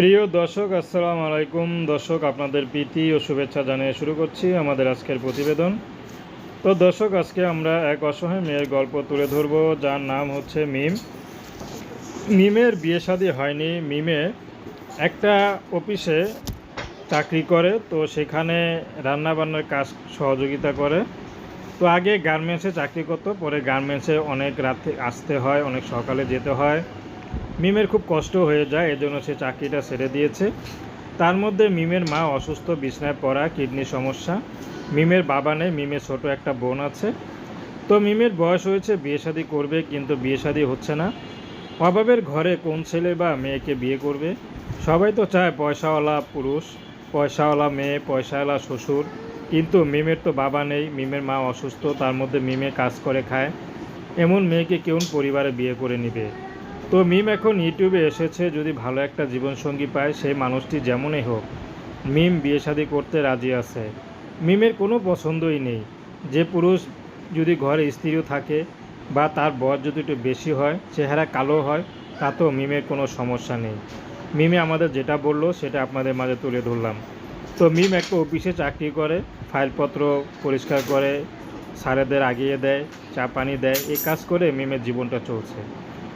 প্রিয় দর্শক, আসসালামু আলাইকুম। দর্শক, আপনাদের প্রীতি ও শুভেচ্ছা জানিয়ে শুরু করছি আমাদের আজকের প্রতিবেদন। তো দর্শক, আজকে আমরা এক অসহায় মেয়ের গল্প তুলে ধরব, যার নাম হচ্ছে মিম। মিমের বিয়ে শাদী হয়নি। মিমে একটা অফিসে চাকরি করে, তো সেখানে রান্নাবান্নার কাজ সহযোগিতা করে। তো আগে গার্মেন্টসে চাকরি করতো, পরে গার্মেন্টসে অনেক রাতে আসতে হয়, অনেক সকালে যেতে হয়। মিমের খুব কষ্ট হয়ে যায়, এজন্য সে চাকরিটা ছেড়ে দিয়েছে। তার মধ্যে মিমের মা অসুস্থ, বিছনায় পড়া, কিডনি সমস্যা। মিমের বাবা নেই, মিমের ছোট একটা বোন আছে। তো মিমের বয়স হয়েছে, বিয়ে শাদী করবে, কিন্তু বিয়ে শাদী হচ্ছে না। অভাবের ঘরে কোন ছেলে বা মেয়েকে বিয়ে করবে? সবাই তো চায় পয়সাওয়ালা পুরুষ, পয়সাওয়ালা মেয়ে, পয়সাওয়ালা শ্বশুর। কিন্তু মিমের তো বাবা নেই, মিমের মা অসুস্থ, তার মধ্যে মিমে কাজ করে খায়। এমন মেয়েকে কেউ পরিবারে বিয়ে করে নেবে? তো মিম এখন ইউটিউবে এসেছে, যদি ভালো একটা জীবনসঙ্গী পায়, সেই মানুষটি যেমনই হোক, মিম বিয়ে শাদী করতে রাজি আছে। মিমের কোনো পছন্দই নেই। যে পুরুষ যদি ঘরে স্ত্রীও থাকে বা তার বয়স যদি একটু বেশি হয়, চেহারা কালো হয়, তাতেও মিমের কোনো সমস্যা নেই। মিমে আমাদের যেটা বলল, সেটা আপনাদের মাঝে তুলে ধরলাম। তো মিম একটা অফিসে চাকরি করে, ফাইলপত্র পরিষ্কার করে, স্যারেদের আগিয়ে দেয়, চা পানি দেয়, এই কাজ করে মিমের জীবনটা চলছে।